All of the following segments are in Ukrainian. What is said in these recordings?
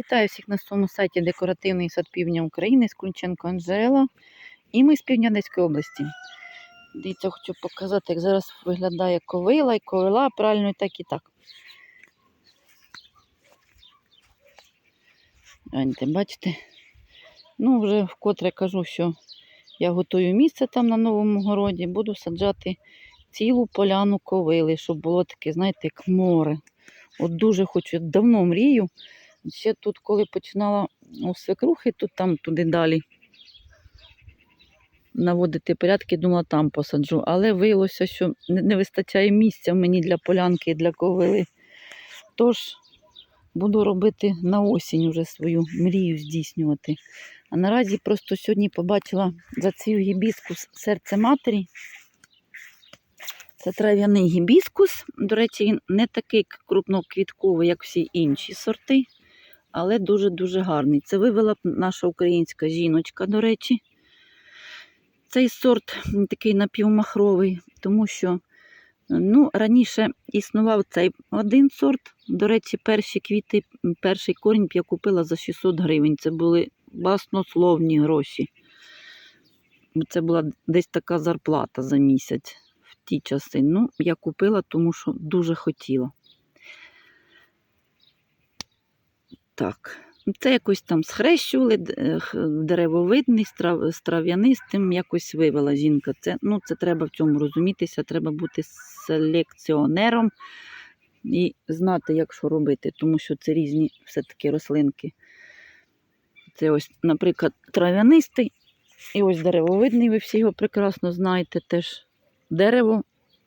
Вітаю всіх на своєму сайті Декоративний сад півдня України з Кунченко Анжела. І ми з півдня Одеської області. Дивіться, хочу показати, як зараз виглядає ковила і ковила, правильно і так і так. Гляньте, бачите? Ну, вже вкотре кажу, що я готую місце там на новому городі, буду саджати цілу поляну ковили, щоб було таке, знаєте, як море. От дуже хочу, давно мрію. Ще тут, коли починала у свекрухи, тут там туди далі наводити порядки, думала, там посаджу. Але виявилося, що не, вистачає місця мені для полянки і для ковили. Тож буду робити на осінь уже свою мрію здійснювати. А наразі просто сьогодні побачила зацвів гібіскус серце матері. Це трав'яний гібіскус. До речі, він не такий крупноквітковий, як всі інші сорти, але дуже-дуже гарний. Це вивела наша українська жіночка, до речі. Цей сорт такий напівмахровий, тому що ну, раніше існував цей один сорт. До речі, перші квіти, перший корінь я купила за 600 гривень. Це були баснословні гроші. Це була десь така зарплата за місяць в ті часи. Ну, я купила, тому що дуже хотіла. Так, це якось там схрещували е, деревовидний, з трав'янистим якось вивела жінка. Це, ну, це треба в цьому розумітися, треба бути селекціонером і знати, як що робити, тому що це різні все-таки рослинки. Це ось, наприклад, трав'янистий, і ось деревовидний, ви всі його прекрасно знаєте, теж дерево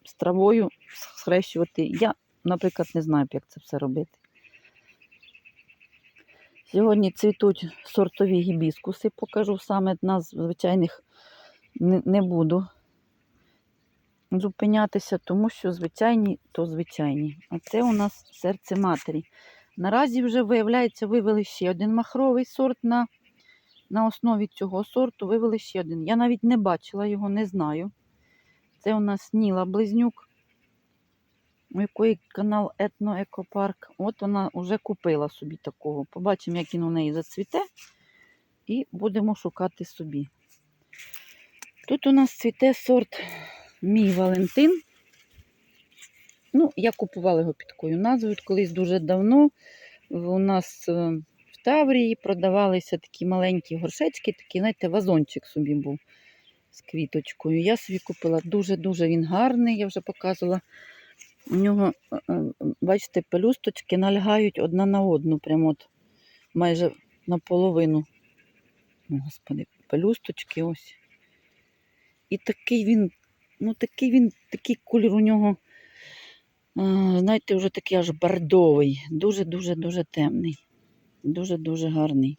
з травою схрещувати. Я, наприклад, не знаю, як це все робити. Сьогодні цвітуть сортові гібіскуси, покажу саме на звичайних не, не буду зупинятися, тому що звичайні то звичайні. А це у нас серце матері. Наразі вже, виявляється, вивели ще один махровий сорт на, на основі цього сорту. Вивели ще один. Я навіть не бачила його, не знаю. Це у нас Ніла Близнюк, якої канал Етноекопарк. От вона вже купила собі такого. Побачимо, як він у неї зацвіте. І будемо шукати собі. Тут у нас цвіте сорт Мій Валентин. Ну, я купувала його під такою назвою. Колись дуже давно у нас е, в Таврії продавалися такі маленькі горшечки, такий, знаєте, вазончик собі був з квіточкою. Я собі купила дуже-дуже він гарний, я вже показувала. У нього, е, е, бачите, пелюсточки налягають одна на одну, прямо от майже наполовину. Господи, пелюсточки ось. І такий він, ну такий він, такий колір у нього, знаєте, вже такий аж бордовий. Дуже-дуже-дуже темний. Дуже-дуже гарний.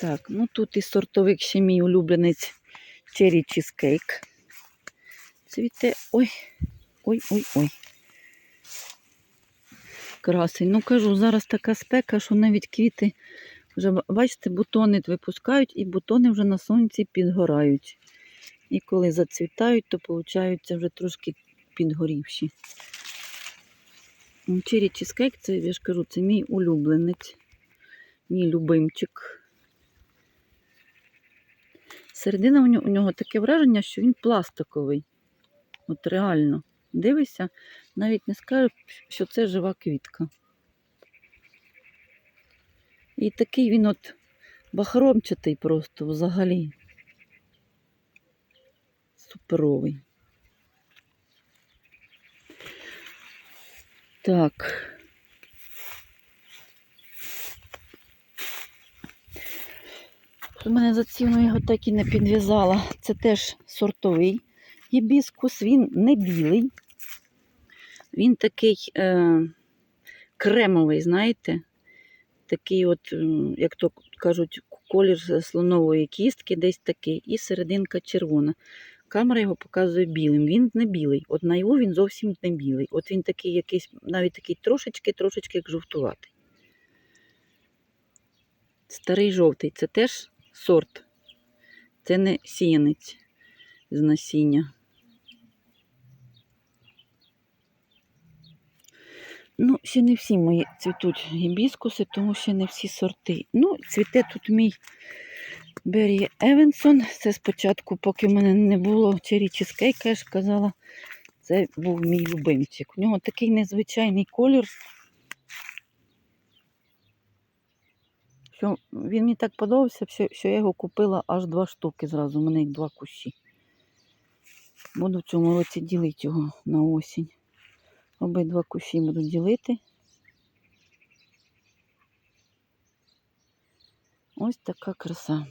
Так, ну тут і сортовик ще мій улюбленець Cherry Cheesecake. Цвіте. Ой, ой-ой-ой. Красень. Ну кажу, зараз така спека, що навіть квіти вже, бачите, бутони випускають, і бутони вже на сонці підгорають. І коли зацвітають, то получаються вже трошки підгорівші. Чері чизкейк, це я ж кажу, це мій улюбленець, мій любимчик. Середина у нього, у нього таке враження, що він пластиковий. От реально. Дивишся, навіть не скажу, що це жива квітка. І такий він от бахромчатий просто взагалі. Суперовий. Так. У мене зацівно його так і не підв'язала. Це теж сортовий гібіскус, він не білий. Він такий е, кремовий, знаєте? Такий, от, е, як то кажуть, колір слонової кістки, десь такий, і серединка червона. Камера його показує білим. Він не білий. От наяву він зовсім не білий. От він такий якийсь, навіть такий трошечки-трошечки як жовтуватий. Старий жовтий це теж сорт. Це не сіянець з насіння. Ну, ще не всі мої цвітуть гібіскуси, тому ще не всі сорти. Ну, цвіте тут мій Беррі Евенсон. Це спочатку, поки в мене не було чері чизкейка, я ж казала, це був мій любимчик. У нього такий незвичайний колір. Що він мені так подобався, що, я його купила аж два штуки зразу. У мене їх два кущі. Буду в цьому році ділити його на осінь. Обидва кущі буду ділити. Ось така краса.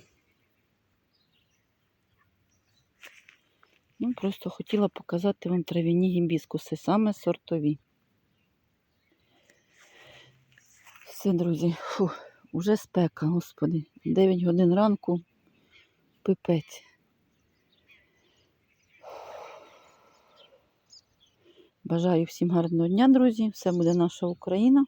Ну, просто хотіла показати вам трав'яні гібіскуси, саме сортові. Все, друзі, фу, уже спека, господи. 9 годин ранку, пипець. Бажаю всім гарного дня, друзі. Все буде наша Україна.